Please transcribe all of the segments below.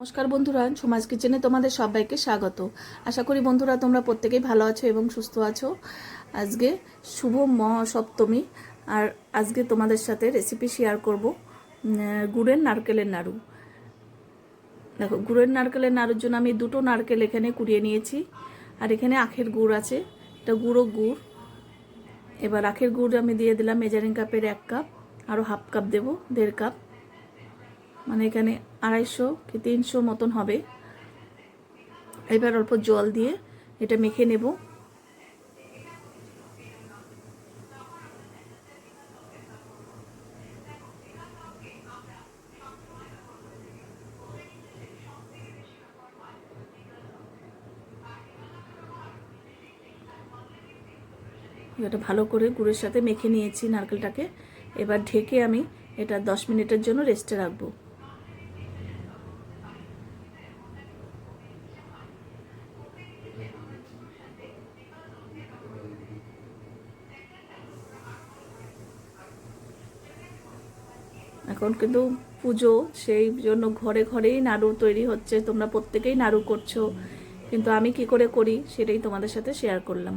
নমস্কার বন্ধুরা, সমাজ কিচেনে তোমাদের সবাইকে স্বাগত। আশা করি বন্ধুরা তোমরা প্রত্যেকেই ভালো আছো এবং সুস্থ আছো। আজকে শুভ মহাসপ্তমী, আর আজকে তোমাদের সাথে রেসিপি শেয়ার করব গুড়ের নারকেলের নাড়ু। দেখো, গুড়ের নারকেলের নাড়ুর জন্য আমি দুটো নারকেল এখানে কুড়িয়ে নিয়েছি, আর এখানে আখের গুড় আছে। এটা গুঁড়ো গুড়। এবার আখের গুড় আমি দিয়ে দিলাম মেজারিং কাপের এক কাপ আরও হাফ কাপ দেবো, দেড় কাপ মানে এখানে আড়াইশো কি তিনশো মতন হবে। এবার অল্প জল দিয়ে এটা মেখে নেব। এটা ভালো করে গুড়ের সাথে মেখে নিয়েছি নারকেলটাকে। এবার ঢেকে আমি এটা দশ মিনিটের জন্য রেস্টে রাখব। এখন কিন্তু পুজো, সেই জন্য ঘরে ঘরেই নাড়ু তৈরি হচ্ছে। তোমরা প্রত্যেকেই নাড়ু করছ। কিন্তু আমি কি করে করি সেটাই তোমাদের সাথে শেয়ার করলাম।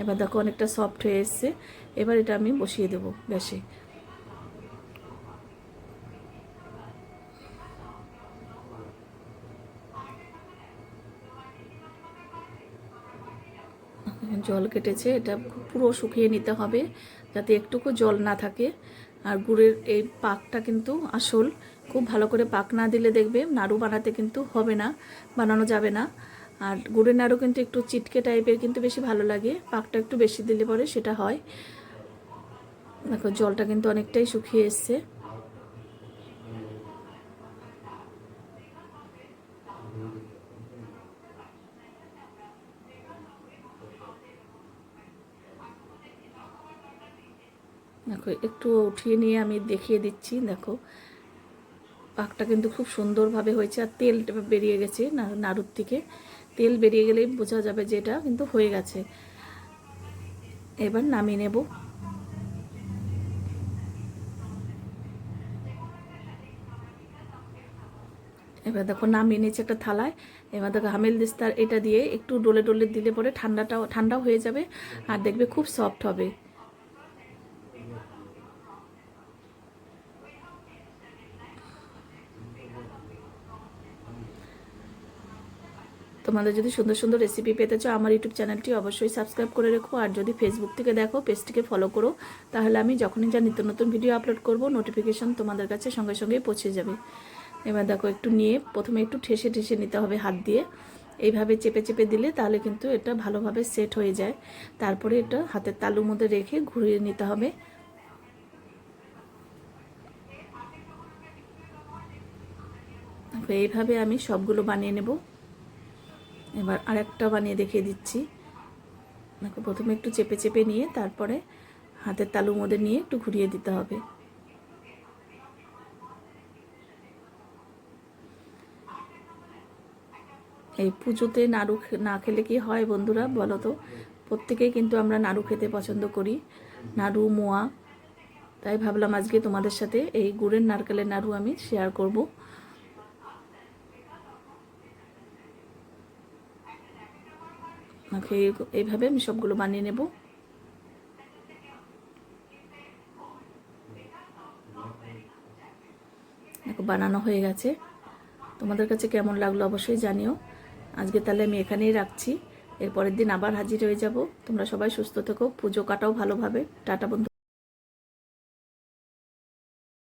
এবার দেখো অনেকটা সফট হয়ে এসছে। এবার এটা আমি বসিয়ে দেবো বেশি জল কেটেছে, এটা পুরো শুকিয়ে নিতে হবে যাতে একটুকু জল না থাকে। আর গুড়ের এই পাকটা কিন্তু আসল। খুব ভালো করে পাক না দিলে দেখবে নাড়ু বানাতে কিন্তু হবে না, বানানো যাবে না। আর গুড়ের নাড়ু কিন্তু একটু চিটকে টাইপের কিন্তু বেশি ভালো লাগে, পাকটা একটু বেশি দিলে পরে সেটা হয়। দেখো, জলটা কিন্তু অনেকটাই শুকিয়ে এসছে। দেখো, একটু উঠিয়ে নিয়ে আমি দেখিয়ে দিচ্ছি, দেখো। পাকটা কিন্তু খুব সুন্দরভাবে হয়েছে, আর তেল বেরিয়ে গেছে নাড়ুর থেকে। তেল বেরিয়ে গেলেই বোঝা যাবে যে এটা কিন্তু হয়ে গেছে। এবার নামিয়ে নেব। এবার দেখো, নামিয়ে নিয়েছে একটা থালায়। এবার দেখো, হামেল দিস্তার এটা দিয়ে একটু ডোলে ডোলে দিলে পরে ঠান্ডাটাও, ঠান্ডাও হয়ে যাবে, আর দেখবে খুব সফট হবে। তোমাদের যদি সুন্দর সুন্দর রেসিপি পেতে চাও, আমার ইউটিউব চ্যানেলটি অবশ্যই সাবস্ক্রাইব করে রেখো। আর যদি ফেসবুক থেকে দেখো পেজটিকে ফলো করো, তাহলে আমি যখনই যা নিত্য নতুন ভিডিও আপলোড করব নোটিফিকেশন তোমাদের কাছে সঙ্গে সঙ্গে পৌঁছে যাবে। এবার দেখো, একটু নিয়ে প্রথমে একটু ঠেসে ঠেসে নিতে হবে হাত দিয়ে। এইভাবে চেপে চেপে দিলে তাহলে কিন্তু এটা ভালোভাবে সেট হয়ে যায়। তারপরে এটা হাতের তালুর মধ্যে রেখে ঘুরিয়ে নিতে হবে। এইভাবে আমি সবগুলো বানিয়ে নেব। এবার আরেকটা বানিয়ে দেখিয়ে দিচ্ছি। দেখো, প্রথমে একটু চেপে চেপে নিয়ে, তারপরে হাতের তালু মধ্যে নিয়ে একটু ঘুরিয়ে দিতে হবে। এই পুজোতে নাড়ু না খেলে কি হয় বন্ধুরা, বলো তো? প্রত্যেকেই কিন্তু আমরা নাড়ু খেতে পছন্দ করি। নাড়ু, মোয়া, তাই ভাবলাম আজকে তোমাদের সাথে এই গুড়ের নারকেলের নাড়ু আমি শেয়ার করব। ওকে এইভাবে আমি সবগুলো বানিয়ে নেব। বানানো হয়ে গেছে। তোমাদের কাছে কেমন লাগল অবশ্যই জানিও। আজকে তাহলে আমি এখানেই রাখছি। এরপরের দিন আবার হাজির হয়ে যাব। তোমরা সবাই সুস্থ থেকো, পুজো কাটাও ভালোভাবে। টাটা বন্ধু।